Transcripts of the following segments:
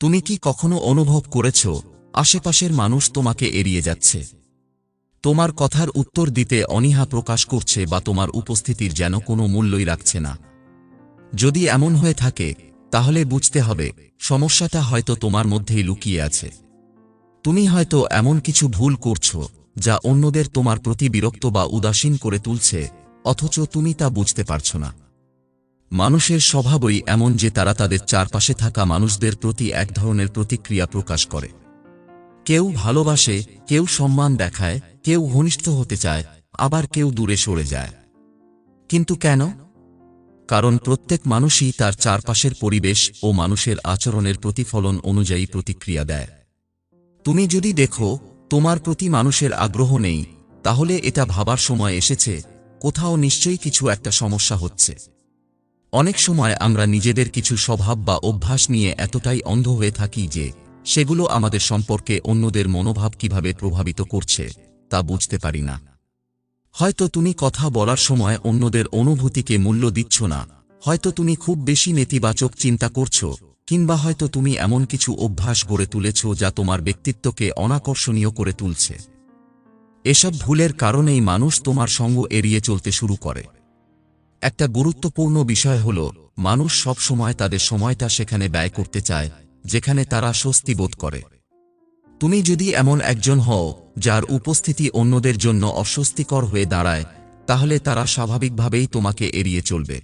তুমি কি কখনো অনুভব করেছ, আশেপাশের মানুষ তোমাকে এড়িয়ে যাচ্ছে? তোমার কথার উত্তর দিতে অনীহা প্রকাশ করছে বা তোমার উপস্থিতির যেন কোনো মূল্যই রাখছে না। যদি এমন হয়ে থাকে, তাহলে বুঝতে হবে, সমস্যাটা হয়তো তোমার মধ্যেই লুকিয়ে আছে। তুমি হয়তো এমন কিছু ভুল করছ, যা অন্যদের তোমার প্রতি বিরক্ত বা উদাসীন করে তুলছে, অথচ তুমি তা বুঝতে পারছ না। মানুষের স্বভাবই এমন যে তারা তাদের চারপাশে থাকা মানুষদের প্রতি এক ধরনের প্রতিক্রিয়া প্রকাশ করে। কেউ ভালোবাসে, কেউ সম্মান দেখায়, কেউ ঘনিষ্ঠ হতে চায়, আবার কেউ দূরে সরে যায়। কিন্তু কেন? কারণ প্রত্যেক মানুষই তার চারপাশের পরিবেশ ও মানুষের আচরণের প্রতিফলন অনুযায়ী প্রতিক্রিয়া দেয়। তুমি যদি দেখো, তোমার প্রতি মানুষের আগ্রহ নেই, তাহলে এটা ভাবার সময় এসেছে, কোথাও নিশ্চয়ই কিছু একটা সমস্যা হচ্ছে। অনেক সময় আমরা নিজেদের কিছু স্বভাব বা অভ্যাস নিয়ে এতটাই অন্ধ হয়ে থাকি যে সেগুলো আমাদের সম্পর্কে অন্যদের মনোভাব কীভাবে প্রভাবিত করছে তা বুঝতে পারি না। হয়তো তুমি কথা বলার সময় অন্যদের অনুভূতিকে মূল্য দিচ্ছ না, হয়তো তুমি খুব বেশি নেতিবাচক চিন্তা করছ, কিংবা হয়তো তুমি এমন কিছু অভ্যাস গড়ে তুলেছ যা তোমার ব্যক্তিত্বকে অনাকর্ষণীয় করে তুলছে। এসব ভুলের কারণেই মানুষ তোমার সঙ্গ এড়িয়ে চলতে শুরু করে। একটা গুরুত্বপূর্ণ বিষয় হল, মানুষ সব সময় তাদের সময়টা সেখানে ব্যয় করতে চায়, যেখানে তারা স্বস্তি বোধ করে। তুমি যদি এমন একজন হও, যার উপস্থিতি অন্যদের জন্য অস্বস্তিকর হয়ে দাঁড়ায়, তাহলে তারা স্বাভাবিকভাবেই তোমাকে এড়িয়ে চলবে।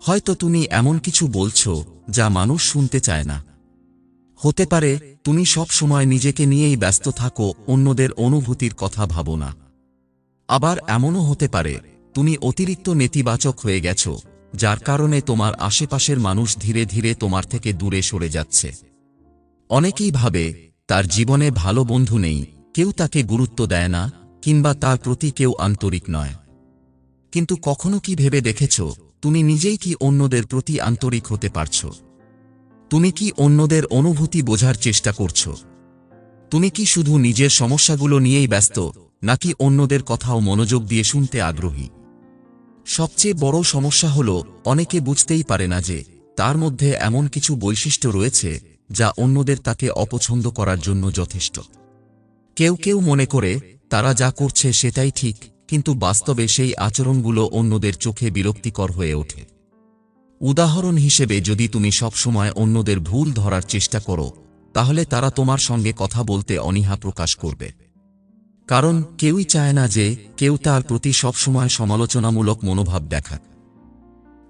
হয়তো তুমি এমন কিছু বলছো, যা মানুষ শুনতে চায় না। হতে পারে, তুমি সব সময় নিজেকে নিয়েই ব্যস্ত থাকো, অন্যদের অনুভূতির কথা ভাবো না। আবার এমনও হতে পারে তুমি অতিরিক্ত নেতিবাচক হয়ে গেছো, যার কারণে তোমার আশেপাশের মানুষ ধীরে ধীরে তোমার থেকে দূরে সরে যাচ্ছে। অনেকেই ভাবে, তার জীবনে ভালো বন্ধু নেই, কেউ তাকে গুরুত্ব দেয় না, কিংবা তার প্রতি কেউ আন্তরিক নয়। কিন্তু কখনো কি ভেবে দেখেছ, তুমি নিজেই কি অন্যদের প্রতি আন্তরিক হতে পারছ? তুমি কি অন্যদের অনুভূতি বোঝার চেষ্টা করছ? তুমি কি শুধু নিজের সমস্যাগুলো নিয়েই ব্যস্ত, নাকি অন্যদের কথাও মনোযোগ দিয়ে শুনতে আগ্রহী? সবচেয়ে বড় সমস্যা হল, অনেকে বুঝতেই পারে না যে, তার মধ্যে এমন কিছু বৈশিষ্ট্য রয়েছে, যা অন্যদের তাকে অপছন্দ করার জন্য যথেষ্ট। কেউ কেউ মনে করে, তারা যা করছে সেটাই ঠিক, কিন্তু বাস্তবে সেই আচরণগুলো অন্যদের চোখে বিরক্তিকর হয়ে ওঠে। উদাহরণ হিসেবে যদি তুমি সবসময় অন্যদের ভুল ধরার চেষ্টা করো, তাহলে তারা তোমার সঙ্গে কথা বলতে অনীহা প্রকাশ করবে। কারণ কেউই চায় না যে কেউ তার প্রতি সবসময় সমালোচনামূলক মনোভাব দেখাক।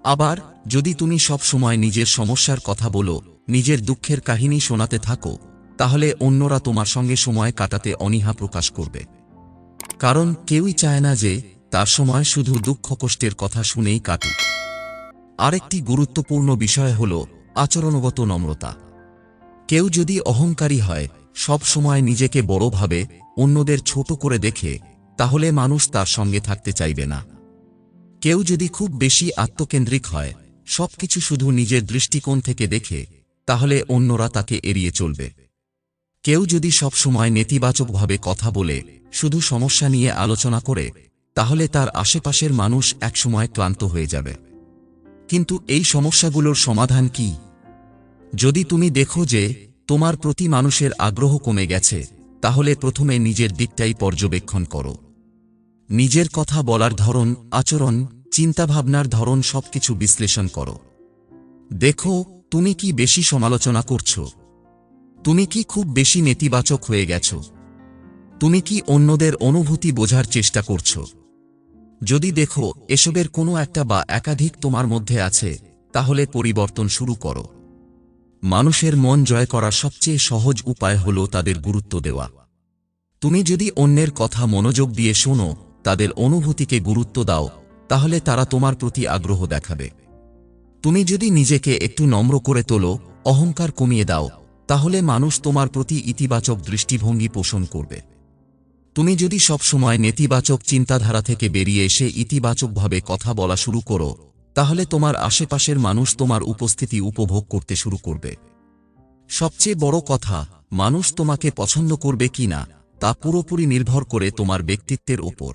আবার, যদি তুমি সবসময় নিজের সমস্যার কথা বলো, নিজের দুঃখের কাহিনী শোনাতে থাকো, তাহলে অন্যরা তোমার সঙ্গে সময় কাটাতে অনীহা প্রকাশ করবে। কারণ কেউই চায় না যে তার সময় শুধু দুঃখ কষ্টের কথা শুনেই কাটুক। আরেকটি গুরুত্বপূর্ণ বিষয় হল আচরণগত নম্রতা। কেউ যদি অহংকারী হয় সব সময় নিজেকে বড় ভাবে অন্যদের ছোট করে দেখে, তাহলে মানুষ তার সঙ্গে থাকতে চাইবে না। কেউ যদি খুব বেশি আত্মকেন্দ্রিক হয়, সবকিছু শুধু নিজের দৃষ্টিকোণ থেকে দেখে, তাহলে অন্যরা তাকে এড়িয়ে চলবে। কেউ যদি সবসময় নেতিবাচকভাবে কথা বলে, শুধু সমস্যা নিয়ে আলোচনা করে, তাহলে তার আশেপাশের মানুষ একসময় ক্লান্ত হয়ে যাবে। কিন্তু এই সমস্যাগুলোর সমাধান কি? যদি তুমি দেখো যে, তোমার প্রতি মানুষের আগ্রহ কমে গেছে তাহলে প্রথমে নিজের দিকটাই পর্যবেক্ষণ করো। নিজের কথা বলার ধরন, আচরণ, চিন্তাভাবনার ধরন সবকিছু বিশ্লেষণ করো। দেখো, তুমি কি বেশি সমালোচনা করছ? তুমি কি খুব বেশি নেতিবাচক হয়ে গেছ? তুমি কি অন্যদের অনুভূতি বোঝার চেষ্টা করছ? যদি দেখো, এসবের কোনো একটা বা একাধিক তোমার মধ্যে আছে, তাহলে পরিবর্তন শুরু করো। মানুষের মন জয় করার সবচেয়ে সহজ উপায় হল তাদের গুরুত্ব দেওয়া। তুমি যদি অন্যের কথা মনোযোগ দিয়ে শোনো, তাদের অনুভূতিকে গুরুত্ব দাও, তাহলে তারা তোমার প্রতি আগ্রহ দেখাবে। তুমি যদি নিজেকে একটু নম্র করে তোলো, অহংকার কমিয়ে দাও, তাহলে মানুষ তোমার প্রতি ইতিবাচক দৃষ্টিভঙ্গি পোষণ করবে। তুমি যদি সবসময় নেতিবাচক চিন্তাধারা থেকে বেরিয়ে এসে ইতিবাচকভাবে কথা বলা শুরু করো তাহলে তোমার আশেপাশের মানুষ তোমার উপস্থিতি উপভোগ করতে শুরু করবে। সবচেয়ে বড় কথা, মানুষ তোমাকে পছন্দ করবে কি না, তা পুরোপুরি নির্ভর করে তোমার ব্যক্তিত্বের ওপর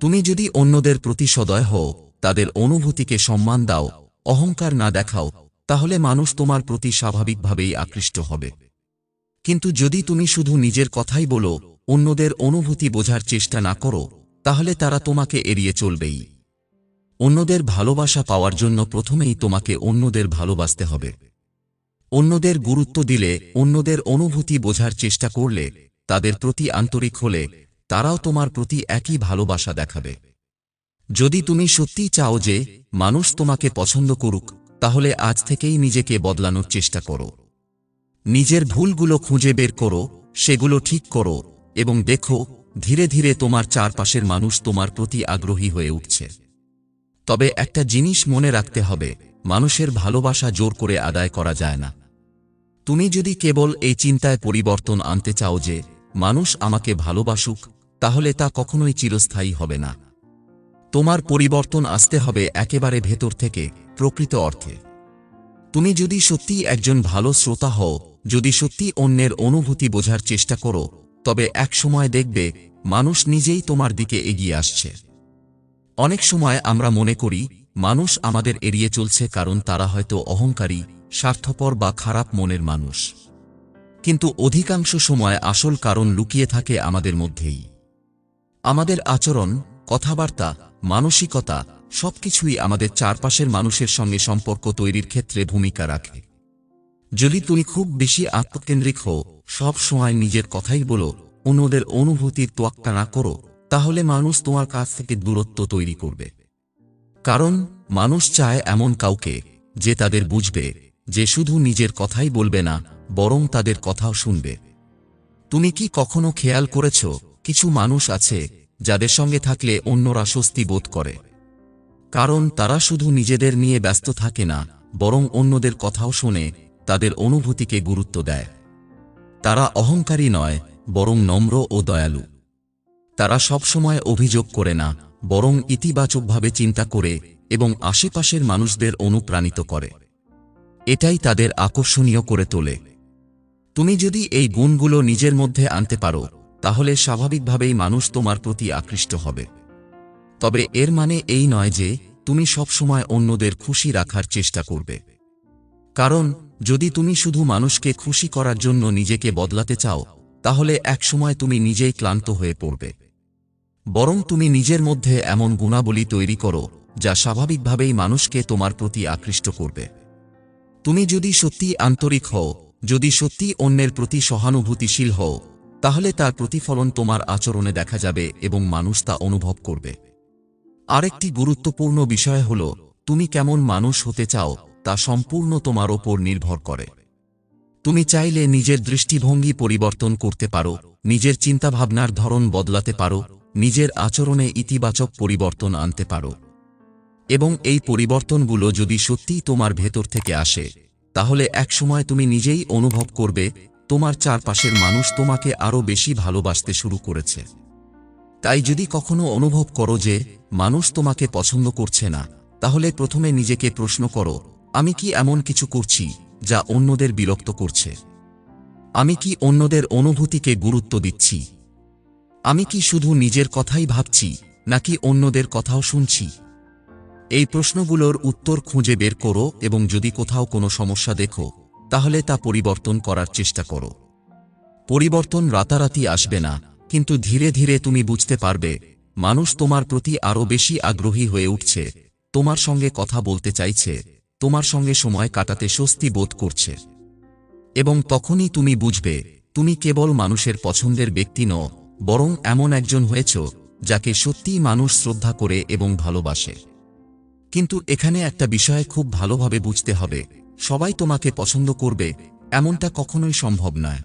তুমি যদি অন্যদের প্রতি সদয় হও, তাদের অনুভূতিকে সম্মান দাও, অহংকার না দেখাও, তাহলে মানুষ তোমার প্রতি স্বাভাবিকভাবেই আকৃষ্ট হবে। কিন্তু যদি তুমি শুধু নিজের কথাই বলো, অন্যদের অনুভূতি বোঝার চেষ্টা না করো, তাহলে তারা তোমাকে এড়িয়ে চলবেই। অন্যদের ভালোবাসা পাওয়ার জন্য প্রথমেই তোমাকে অন্যদের ভালোবাসতে হবে। অন্যদের গুরুত্ব দিলে, অন্যদের অনুভূতি বোঝার চেষ্টা করলে, তাদের প্রতি আন্তরিক হলে, তারাও তোমার প্রতি একই ভালোবাসা দেখাবে। যদি তুমি সত্যিই চাও যে, মানুষ তোমাকে পছন্দ করুক, তাহলে আজ থেকেই নিজেকে বদলানোর চেষ্টা করো। নিজের ভুলগুলো খুঁজে বের করো, সেগুলো ঠিক করো, এবং দেখো, ধীরে ধীরে তোমার চারপাশের মানুষ তোমার প্রতি আগ্রহী হয়ে উঠছে। তবে একটা জিনিস মনে রাখতে হবে, মানুষের ভালোবাসা জোর করে আদায় করা যায় না। তুমি যদি কেবল এই চিন্তায় পরিবর্তন আনতে চাও যে, মানুষ আমাকে ভালোবাসুক, তাহলে তা কখনোই চিরস্থায়ী হবে না। তোমার পরিবর্তন আসতে হবে একেবারে ভেতর থেকে, প্রকৃত অর্থে। তুমি যদি সত্যি একজন ভালো শ্রোতা হও, যদি সত্যি অন্যের অনুভূতি বোঝার চেষ্টা করো, তবে এক সময় দেখবে, মানুষ নিজেই তোমার দিকে এগিয়ে আসছে। অনেক সময় আমরা মনে করি, মানুষ আমাদের এড়িয়ে চলছে কারণ তারা হয়তো অহংকারী, স্বার্থপর বা খারাপ মনের মানুষ। কিন্তু অধিকাংশ সময় আসল কারণ লুকিয়ে থাকে আমাদের মধ্যেই। আমাদের আচরণ, কথাবার্তা, মানসিকতা, সবকিছুই আমাদের চারপাশের মানুষের সঙ্গে সম্পর্ক তৈরির ক্ষেত্রে ভূমিকা রাখে। যদি তুমি খুব বেশি আত্মকেন্দ্রিক হও, সব সময় নিজের কথাই বলো, অন্যদের অনুভূতির তোয়াক্কা না করো তাহলে মানুষ তোমার কাছ থেকে দূরত্ব তৈরি করবে। কারণ, মানুষ চায় এমন কাউকে, যে তাদের বুঝবে, যে শুধু নিজের কথাই বলবে না, বরং তাদের কথাও শুনবে। তুমি কি কখনো খেয়াল করেছ, কিছু মানুষ আছে, যাদের সঙ্গে থাকলে অন্যরা স্বস্তি বোধ করে? কারণ, তারা শুধু নিজেদের নিয়ে ব্যস্ত থাকে না, বরং অন্যদের কথাও শোনে, তাদের অনুভূতিকে গুরুত্ব দেয়। তারা অহংকারী নয়, বরং নম্র ও দয়ালু। তারা সবসময় অভিযোগ করে না, বরং ইতিবাচকভাবে চিন্তা করে এবং আশেপাশের মানুষদের অনুপ্রাণিত করে। এটাই তাদের আকর্ষণীয় করে তোলে। তুমি যদি এই গুণগুলো নিজের মধ্যে আনতে পারো, তাহলে স্বাভাবিকভাবেই মানুষ তোমার প্রতি আকৃষ্ট হবে। তবে এর মানে এই নয় যে তুমি সবসময় অন্যদের খুশি রাখার চেষ্টা করবে। কারণ, যদি তুমি শুধু মানুষকে খুশি করার জন্য নিজেকে বদলাতে চাও, তাহলে একসময় তুমি নিজেই ক্লান্ত হয়ে পড়বে। বরং তুমি নিজের মধ্যে এমন গুণাবলী তৈরি করো, যা স্বাভাবিকভাবেই মানুষকে তোমার প্রতি আকৃষ্ট করবে। তুমি যদি সত্যি আন্তরিক হও, যদি সত্যি অন্যের প্রতি সহানুভূতিশীল হও, তাহলে তার প্রতিফলন তোমার আচরণে দেখা যাবে এবং মানুষ তা অনুভব করবে। আরেকটি গুরুত্বপূর্ণ বিষয় হল, তুমি কেমন মানুষ হতে চাও, তা সম্পূর্ণ তোমার ওপর নির্ভর করে। তুমি চাইলে নিজের দৃষ্টিভঙ্গি পরিবর্তন করতে পারো, নিজের চিন্তাভাবনার ধরন বদলাতে পারো নিজের আচরণে ইতিবাচক পরিবর্তন আনতে পারো। এবং এই পরিবর্তনগুলো যদি সত্যিই তোমার ভেতর থেকে আসে, তাহলে একসময় তুমি নিজেই অনুভব করবে, তোমার চারপাশের মানুষ তোমাকে আরও বেশি ভালোবাসতে শুরু করেছে। তাই যদি কখনো অনুভব করো যে, মানুষ তোমাকে পছন্দ করছে না, তাহলে প্রথমে নিজেকে প্রশ্ন করো, আমি কি এমন কিছু করছি, যা অন্যদের বিরক্ত করছে? আমি কি অন্যদের অনুভূতিকে গুরুত্ব দিচ্ছি? আমি কি শুধু নিজের কথাই ভাবছি, নাকি অন্যদের কথাও শুনছি? এই প্রশ্নগুলোর উত্তর খুঁজে বের করো এবং যদি কোথাও কোনো সমস্যা দেখো, তাহলে তা পরিবর্তন করার চেষ্টা করো। পরিবর্তন রাতারাতি আসবে না, কিন্তু ধীরে ধীরে তুমি বুঝতে পারবে, মানুষ তোমার প্রতি আরও বেশি আগ্রহী হয়ে উঠছে, তোমার সঙ্গে কথা বলতে চাইছে, তোমার সঙ্গে সময় কাটাতে স্বস্তি বোধ করছে। এবং তখনই তুমি বুঝবে, তুমি কেবল মানুষের পছন্দের ব্যক্তি নও বরং এমন একজন হয়েছ, যাকে সত্যিই মানুষ শ্রদ্ধা করে এবং ভালোবাসে। কিন্তু এখানে একটা বিষয় খুব ভালোভাবে বুঝতে হবে, সবাই তোমাকে পছন্দ করবে, এমনটা কখনোই সম্ভব নয়।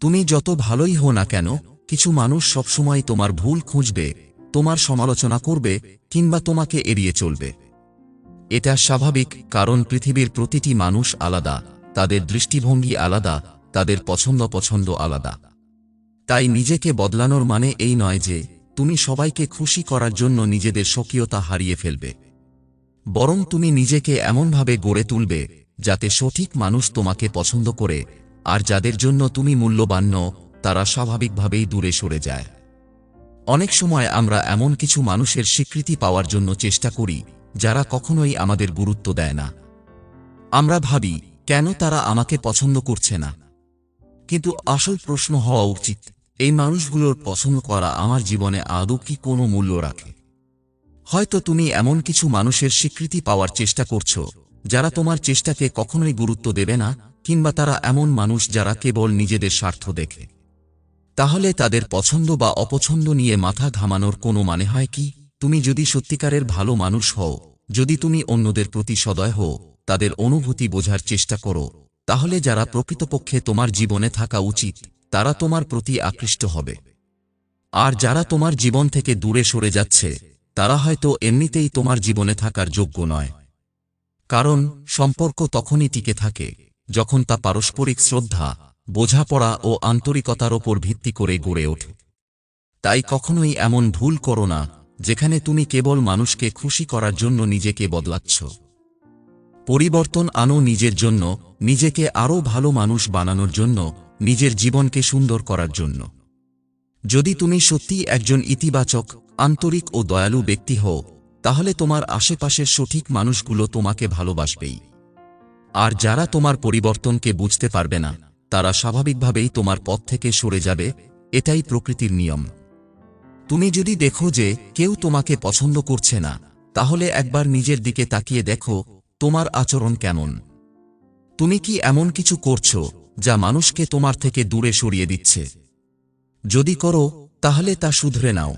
তুমি যত ভালোই হো না কেন, কিছু মানুষ সবসময় তোমার ভুল খুঁজবে, তোমার সমালোচনা করবে, কিংবা তোমাকে এড়িয়ে চলবে। এটা স্বাভাবিক, কারণ পৃথিবীর প্রতিটি মানুষ আলাদা, তাদের দৃষ্টিভঙ্গি আলাদা, তাদের পছন্দ পছন্দ আলাদা। তাই নিজেকে বদলানোর মানে এই নয় যে তুমি সবাইকে খুশি করার জন্য নিজেদের স্বকীয়তা হারিয়ে ফেলবে। বরং তুমি নিজেকে এমনভাবে গড়ে তুলবে যাতে সঠিক মানুষ তোমাকে পছন্দ করে আর যাদের জন্য তুমি মূল্যবান তারা স্বাভাবিকভাবেই দূরে সরে যায়। অনেক সময় আমরা এমন কিছু মানুষের স্বীকৃতি পাওয়ার জন্য চেষ্টা করি যারা কখনোই আমাদের গুরুত্ব দেয় না। আমরা ভাবি, কেন তারা আমাকে পছন্দ করছে না? কিন্তু আসল প্রশ্ন হওয়া উচিত এই মানুষগুলোর পছন্দ করা আমার জীবনে আদৌ কি কোনো মূল্য রাখে? হয়তো তুমি এমন কিছু মানুষের স্বীকৃতি পাওয়ার চেষ্টা করছ, যারা তোমার চেষ্টাকে কখনোই গুরুত্ব দেবে না, কিংবা তারা এমন মানুষ যারা কেবল নিজেদের স্বার্থ দেখে। তাহলে তাদের পছন্দ বা অপছন্দ নিয়ে মাথা ঘামানোর কোনো মানে হয় কি? তুমি যদি সত্যিকারের ভালো মানুষ হও, যদি তুমি অন্যদের প্রতি সদয় হও, তাদের অনুভূতি বোঝার চেষ্টা করো, তাহলে যারা প্রকৃতপক্ষে তোমার জীবনে থাকা উচিত তারা তোমার প্রতি আকৃষ্ট হবে। আর যারা তোমার জীবন থেকে দূরে সরে যাচ্ছে, তারা হয়তো এমনিতেই তোমার জীবনে থাকার যোগ্য নয়। কারণ সম্পর্ক তখনই টিকে থাকে, যখন তা পারস্পরিক শ্রদ্ধা, বোঝাপড়া ও আন্তরিকতার ওপর ভিত্তি করে গড়ে ওঠে। তাই কখনোই এমন ভুল করো না, যেখানে তুমি কেবল মানুষকে খুশি করার জন্য নিজেকে বদলাচ্ছ। পরিবর্তন আনো নিজের জন্য, নিজেকে আরও ভালো মানুষ বানানোর জন্য নিজের জীবনকে সুন্দর করার জন্য। যদি তুমি সত্যিই একজন ইতিবাচক, আন্তরিক ও দয়ালু ব্যক্তি হও, তাহলে তোমার আশেপাশের সঠিক মানুষগুলো তোমাকে ভালোবাসবেই। আর যারা তোমার পরিবর্তনকে বুঝতে পারবে না, তারা স্বাভাবিকভাবেই তোমার পথ থেকে সরে যাবে, এটাই প্রকৃতির নিয়ম। তুমি যদি দেখো যে কেউ তোমাকে পছন্দ করছে না, তাহলে একবার নিজের দিকে তাকিয়ে দেখো, তোমার আচরণ কেমন। তুমি কি এমন কিছু করছ যা মানুষকে তোমার থেকে দূরে সরিয়ে দিচ্ছে। যদি করো, তাহলে তা শুধরে নাও।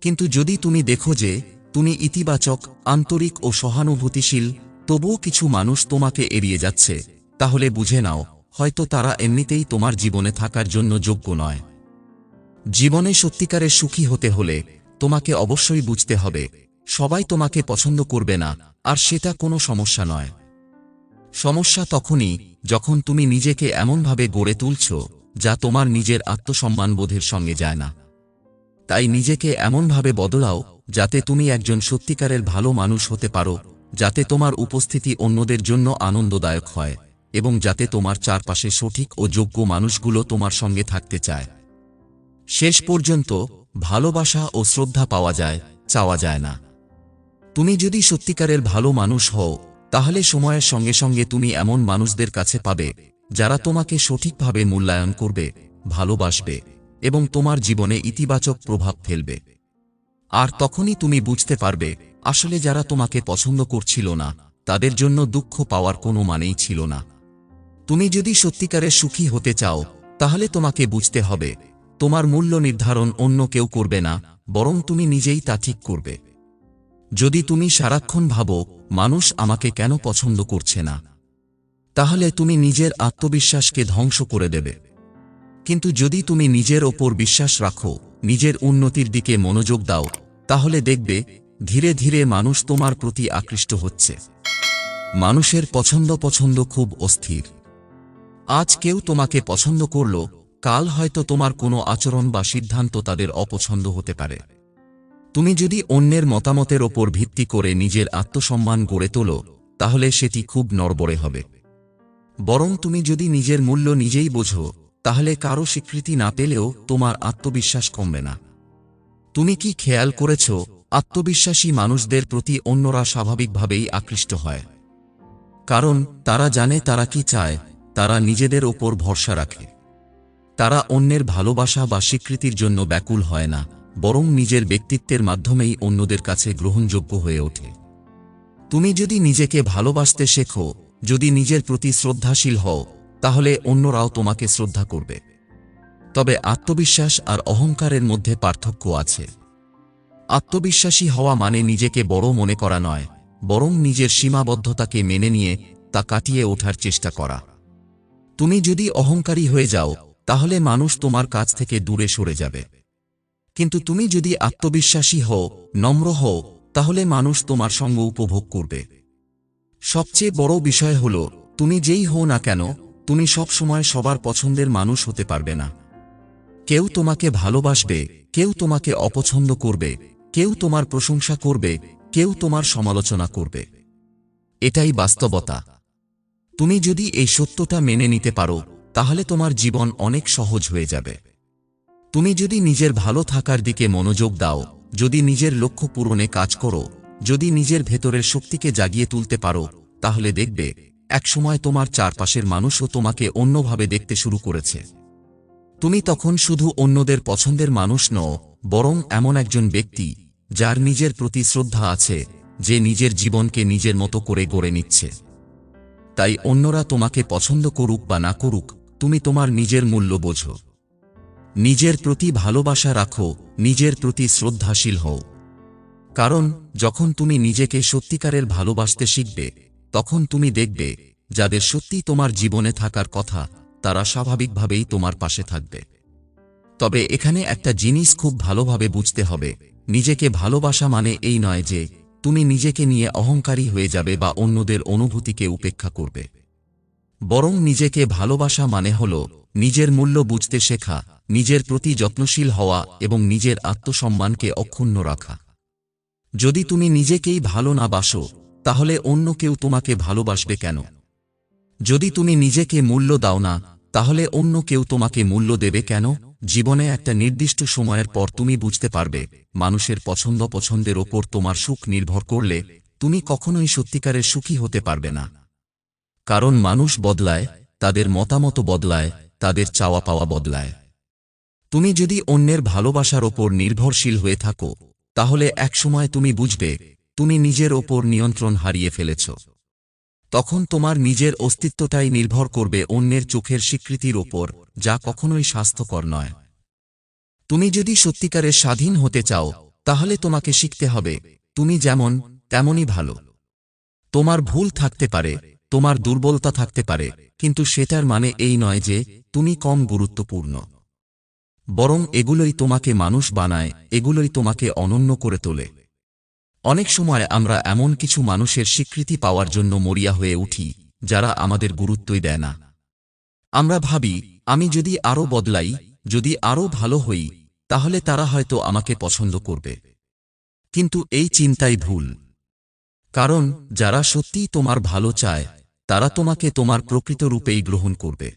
কিন্তু যদি তুমি দেখো যে, তুমি ইতিবাচক, আন্তরিক ও সহানুভূতিশীল, তবুও কিছু মানুষ তোমাকে এড়িয়ে যাচ্ছে, তাহলে বুঝে নাও, হয়তো তারা এমনিতেই তোমার জীবনে থাকার জন্য যোগ্য নয়। জীবনে সত্যিকারের সুখী হতে হলে, তোমাকে অবশ্যই বুঝতে হবে, সবাই তোমাকে পছন্দ করবে না, আর সেটা কোনো সমস্যা নয়। সমস্যা তখনই যখন তুমি নিজেকে এমনভাবে গড়ে তুলছ, যা তোমার নিজের আত্মসম্মানবোধের সঙ্গে যায় না। তাই নিজেকে এমনভাবে বদলাও, যাতে তুমি একজন সত্যিকারের ভালো মানুষ হতে পারো, যাতে তোমার উপস্থিতি অন্যদের জন্য আনন্দদায়ক হয়, এবং যাতে তোমার চারপাশে সঠিক ও যোগ্য মানুষগুলো তোমার সঙ্গে থাকতে চায়। শেষ পর্যন্ত ভালোবাসা ও শ্রদ্ধা পাওয়া যায়, চাওয়া যায় না। তুমি যদি সত্যিকারের ভালো মানুষ হও তাহলে সময়ের সঙ্গে সঙ্গে তুমি এমন মানুষদের কাছে পাবে, যারা তোমাকে সঠিকভাবে মূল্যায়ন করবে, ভালোবাসবে এবং তোমার জীবনে ইতিবাচক প্রভাব ফেলবে। আর তখনই তুমি বুঝতে পারবে, আসলে যারা তোমাকে পছন্দ করছিল না, তাদের জন্য দুঃখ পাওয়ার কোনো মানেই ছিল না। তুমি যদি সত্যিকারের সুখী হতে চাও, তাহলে তোমাকে বুঝতে হবে, তোমার মূল্য নির্ধারণ অন্য কেউ করবে না, বরং তুমি নিজেই তা ঠিক করবে। যদি তুমি সারাক্ষণ ভাবো মানুষ আমাকে কেন পছন্দ করছে না? তাহলে তুমি নিজের আত্মবিশ্বাসকে ধ্বংস করে দেবে। কিন্তু যদি তুমি নিজের ওপর বিশ্বাস রাখো, নিজের উন্নতির দিকে মনোযোগ দাও, তাহলে দেখবে ধীরে ধীরে মানুষ তোমার প্রতি আকৃষ্ট হচ্ছে। মানুষের পছন্দ পছন্দ খুব অস্থির। আজ কেউ তোমাকে পছন্দ করল, কাল হয়তো তোমার কোনো আচরণ বা সিদ্ধান্ত তাদের অপছন্দ হতে পারে। তুমি যদি অন্যের মতামতের ওপর ভিত্তি করে নিজের আত্মসম্মান গড়ে তোলো, তাহলে সেটি খুব নড়বড়ে হবে। বরং তুমি যদি নিজের মূল্য নিজেই বোঝো, তাহলে কারও স্বীকৃতি না পেলেও তোমার আত্মবিশ্বাস কমবে না। তুমি কি খেয়াল করেছ, আত্মবিশ্বাসী মানুষদের প্রতি অন্যরা স্বাভাবিকভাবেই আকৃষ্ট হয়? কারণ তারা জানে তারা কি চায়, তারা নিজেদের ওপর ভরসা রাখে। তারা অন্যের ভালোবাসা বা স্বীকৃতির জন্য ব্যাকুল হয় না। বরং নিজের ব্যক্তিত্বের মাধ্যমেই অন্যদের কাছে গ্রহণযোগ্য হয়ে ওঠে। তুমি যদি নিজেকে ভালোবাসতে শেখো, যদি নিজের প্রতি শ্রদ্ধাশীল হও, তাহলে অন্যরাও তোমাকে শ্রদ্ধা করবে। তবে আত্মবিশ্বাস আর অহংকারের মধ্যে পার্থক্য আছে। আত্মবিশ্বাসী হওয়া মানে নিজেকে বড় মনে করা নয়, বরং নিজের সীমাবদ্ধতাকে মেনে নিয়ে তা কাটিয়ে ওঠার চেষ্টা করা। তুমি যদি অহংকারী হয়ে যাও, তাহলে মানুষ তোমার কাছ থেকে দূরে সরে যাবে। কিন্তু তুমি যদি আত্মবিশ্বাসী হও, নম্র হও, তাহলে মানুষ তোমার সঙ্গ উপভোগ করবে। সবচেয়ে বড় বিষয় হল, তুমি যেই হও না কেন, তুমি সব সময় সবার পছন্দের মানুষ হতে পারবে না। কেউ তোমাকে ভালোবাসবে, কেউ তোমাকে অপছন্দ করবে, কেউ তোমার প্রশংসা করবে, কেউ তোমার সমালোচনা করবে। এটাই বাস্তবতা। তুমি যদি এই সত্যটা মেনে নিতে পারো, তাহলে তোমার জীবন অনেক সহজ হয়ে যাবে। তুমি যদি নিজের ভালো থাকার দিকে মনোযোগ দাও, যদি নিজের লক্ষ্য পূরণে কাজ করো, যদি নিজের ভেতরের শক্তিকে জাগিয়ে তুলতে পারো, তাহলে দেখবে, একসময় তোমার চারপাশের মানুষও তোমাকে অন্যভাবে দেখতে শুরু করেছে। তুমি তখন শুধু অন্যদের পছন্দের মানুষ নও, বরং এমন একজন ব্যক্তি, যার নিজের প্রতি শ্রদ্ধা আছে, যে নিজের জীবনকে নিজের মতো করে গড়ে নিচ্ছে। তাই অন্যরা তোমাকে পছন্দ করুক বা না করুক, তুমি তোমার নিজের মূল্য বোঝো। নিজের প্রতি ভালোবাসা রাখো, নিজের প্রতি শ্রদ্ধাশীল হও। কারণ, যখন তুমি নিজেকে সত্যিকারের ভালোবাসতে শিখবে, তখন তুমি দেখবে, যাদের সত্যি তোমার জীবনে থাকার কথা, তারা স্বাভাবিকভাবেই তোমার পাশে থাকবে। তবে এখানে একটা জিনিস খুব ভালোভাবে বুঝতে হবে, নিজেকে ভালোবাসা মানে এই নয় যে, তুমি নিজেকে নিয়ে অহংকারী হয়ে যাবে বা অন্যদের অনুভূতিকে উপেক্ষা করবে। বরং নিজেকে ভালোবাসা মানে হল নিজের মূল্য বুঝতে শেখা, নিজের প্রতি যত্নশীল হওয়া এবং নিজের আত্মসম্মানকে অক্ষুণ্ণ রাখা। যদি তুমি নিজেকেই ভালো না বাসো, তাহলে অন্য কেউ তোমাকে ভালোবাসবে কেন? যদি তুমি নিজেকে মূল্য দাও না, তাহলে অন্য কেউ তোমাকে মূল্য দেবে কেন? জীবনে একটা নির্দিষ্ট সময়ের পর তুমি বুঝতে পারবে, মানুষের পছন্দ পছন্দের ওপর তোমার সুখ নির্ভর করলে তুমি কখনোই সত্যিকারের সুখী হতে পারবে না। কারণ মানুষ বদলায়, তাদের মতামত বদলায়, তাদের চাওয়া পাওয়া বদলায়। তুমি যদি অন্যের ভালোবাসার ওপর নির্ভরশীল হয়ে থাকো, তাহলে একসময় তুমি বুঝবে, তুমি নিজের ওপর নিয়ন্ত্রণ হারিয়ে ফেলেছ। তখন তোমার নিজের অস্তিত্বটাই নির্ভর করবে অন্যের চোখের স্বীকৃতির ওপর, যা কখনোই স্বাস্থ্যকর নয়। তুমি যদি সত্যিকারের স্বাধীন হতে চাও, তাহলে তোমাকে শিখতে হবে, তুমি যেমন, তেমনই ভালো। তোমার ভুল থাকতে পারে তোমার দুর্বলতা থাকতে পারে, কিন্তু সেটার মানে এই নয় যে, তুমি কম গুরুত্বপূর্ণ। বরং এগুলোই তোমাকে মানুষ বানায়, এগুলোই তোমাকে অনন্য করে তোলে। অনেক সময় আমরা এমন কিছু মানুষের স্বীকৃতি পাওয়ার জন্য মরিয়া হয়ে উঠি, যারা আমাদের গুরুত্বই দেয় না। আমরা ভাবি, আমি যদি আরও বদলাই, যদি আরও ভালো হই, তাহলে তারা হয়তো আমাকে পছন্দ করবে। কিন্তু এই চিন্তাই ভুল। কারণ, যারা সত্যিই তোমার ভালো চায় তারা তোমাকে তোমার প্রকৃত রূপেই গ্রহণ করবে।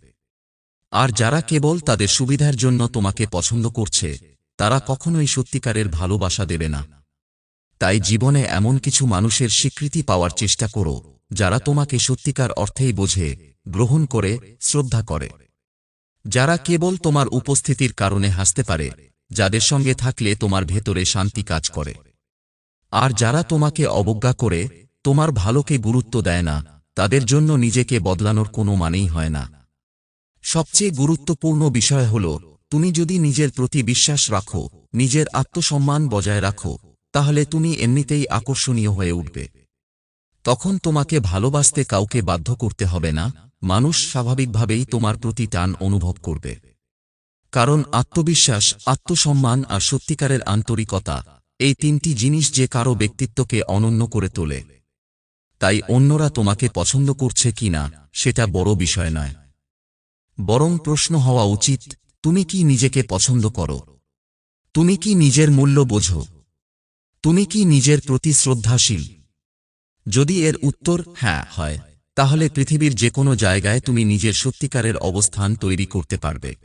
আর যারা কেবল তাদের সুবিধার জন্য তোমাকে পছন্দ করছে, তারা কখনোই সত্যিকারের ভালোবাসা দেবে না। তাই জীবনে এমন কিছু মানুষের স্বীকৃতি পাওয়ার চেষ্টা করো, যারা তোমাকে সত্যিকার অর্থেই বোঝে, গ্রহণ করে, শ্রদ্ধা করে। যারা কেবল তোমার উপস্থিতির কারণে হাসতে পারে, যাদের সঙ্গে থাকলে তোমার ভেতরে শান্তি কাজ করে। আর যারা তোমাকে অবজ্ঞা করে, তোমার ভালোকে গুরুত্ব দেয় না তাদের জন্য নিজেকে বদলানোর কোনো মানেই হয় না। সবচেয়ে গুরুত্বপূর্ণ বিষয় হল, তুমি যদি নিজের প্রতি বিশ্বাস রাখো, নিজের আত্মসম্মান বজায় রাখো, তাহলে তুমি এমনিতেই আকর্ষণীয় হয়ে উঠবে। তখন তোমাকে ভালোবাসতে কাউকে বাধ্য করতে হবে না, মানুষ স্বাভাবিকভাবেই তোমার প্রতি টান অনুভব করবে। কারণ আত্মবিশ্বাস, আত্মসম্মান আর সত্যিকারের আন্তরিকতা, এই তিনটি জিনিস যে কারও ব্যক্তিত্বকে অনন্য করে তোলে। তাই অন্যরা তোমাকে পছন্দ করছে কিনা সেটা বড় বিষয় নয়। বরং প্রশ্ন হওয়া উচিত, তুমি কি নিজেকে পছন্দ করো? তুমি কি নিজের মূল্য বোঝো? তুমি কি নিজের প্রতি শ্রদ্ধাশীল? যদি এর উত্তর হ্যাঁ হয়, তাহলে পৃথিবীর যে কোনো জায়গায় তুমি নিজের সত্যিকারের অবস্থান তৈরি করতে পারবে।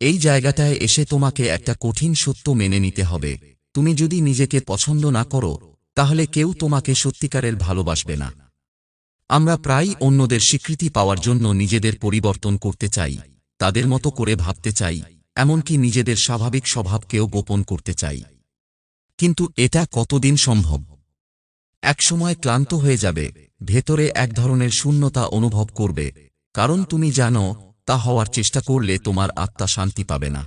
এই জায়গাটায় এসে তোমাকে একটা কঠিন সত্য মেনে নিতে হবে। তুমি যদি নিজেকে পছন্দ না করো তাহলে কেউ তোমাকে সত্যিকারের ভালোবাসবে না। আমরা প্রায়ই অন্যদের স্বীকৃতি পাওয়ার জন্য নিজেদের পরিবর্তন করতে চাই, তাদের মতো করে ভাবতে চাই, এমনকি নিজেদের স্বাভাবিক স্বভাবকেও গোপন করতে চাই। কিন্তু এটা কতদিন সম্ভব? একসময় ক্লান্ত হয়ে যাবে, ভেতরে এক ধরনের শূন্যতা অনুভব করবে, কারণ তুমি জানো, তা হওয়ার চেষ্টা করলে তোমার আত্মা শান্তি পাবে না।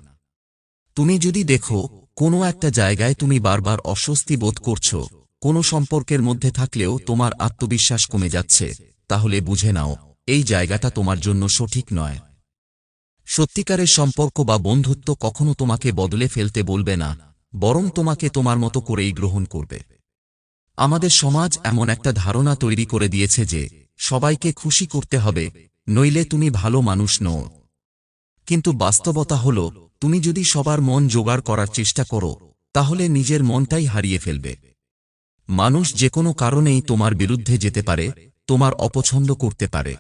তুমি যদি দেখো, কোনো একটা জায়গায় তুমি বারবার অস্বস্তি বোধ করছ কোনো সম্পর্কের মধ্যে থাকলেও তোমার আত্মবিশ্বাস কমে যাচ্ছে, তাহলে বুঝে নাও, এই জায়গাটা তোমার জন্য সঠিক নয়। সত্যিকারের সম্পর্ক বা বন্ধুত্ব কখনো তোমাকে বদলে ফেলতে বলবে না, বরং তোমাকে তোমার মতো করেই গ্রহণ করবে। আমাদের সমাজ এমন একটা ধারণা তৈরি করে দিয়েছে যে, সবাইকে খুশি করতে হবে, নইলে তুমি ভালো মানুষ নও। কিন্তু বাস্তবতা হল, তুমি যদি সবার মন জোগাড় করার চেষ্টা করো, তাহলে নিজের মনটাই হারিয়ে ফেলবে। মানুষ যে কোনো কারণেই তোমার বিরুদ্ধে যেতে পারে, তোমার অপছন্দ করতে পারে।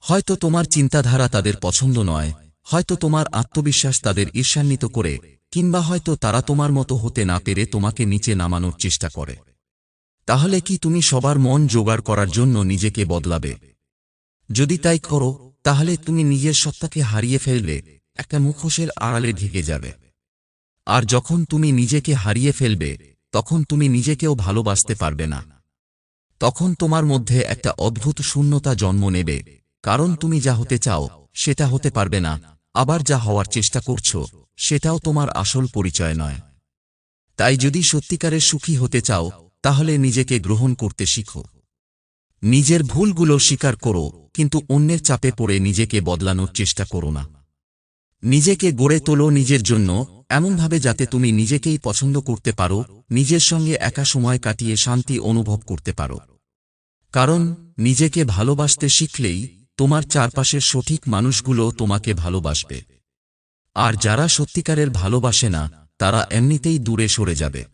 হয়তো তোমার চিন্তাধারা তাদের পছন্দ নয়, হয়তো তোমার আত্মবিশ্বাস তাদের ঈর্ষান্বিত করে, কিংবা হয়তো তারা তোমার মতো হতে না পেরে তোমাকে নিচে নামানোর চেষ্টা করে। তাহলে কি তুমি সবার মন জোগাড় করার জন্য নিজেকে বদলাবে? যদি তাই করো, তাহলে তুমি নিজের সত্তাকে হারিয়ে ফেলবে একটা মুখোশের আড়ালে ঢেকে যাবে। আর যখন তুমি নিজেকে হারিয়ে ফেলবে তখন তুমি নিজেকেও ভালোবাসতে পারবে না। তখন তোমার মধ্যে একটা অদ্ভুত শূন্যতা জন্ম নেবে, কারণ তুমি যা হতে চাও, সেটা হতে পারবে না, আবার যা হওয়ার চেষ্টা করছ, সেটাও তোমার আসল পরিচয় নয়। তাই যদি সত্যিকারের সুখী হতে চাও, তাহলে নিজেকে গ্রহণ করতে শিখো। নিজের ভুলগুলো স্বীকার করো, কিন্তু অন্যের চাপে পড়ে নিজেকে বদলানোর চেষ্টা করো না। নিজেকে গড়ে তোলো নিজের জন্য, এমনভাবে যাতে তুমি নিজেকেই পছন্দ করতে পারো, নিজের সঙ্গে একা সময় কাটিয়ে শান্তি অনুভব করতে পারো। কারণ, নিজেকে ভালোবাসতে শিখলেই, তোমার চারপাশের সঠিক মানুষগুলো তোমাকে ভালোবাসবে। আর যারা সত্যিকারের ভালোবাসে না, তারা এমনিতেই দূরে সরে যাবে।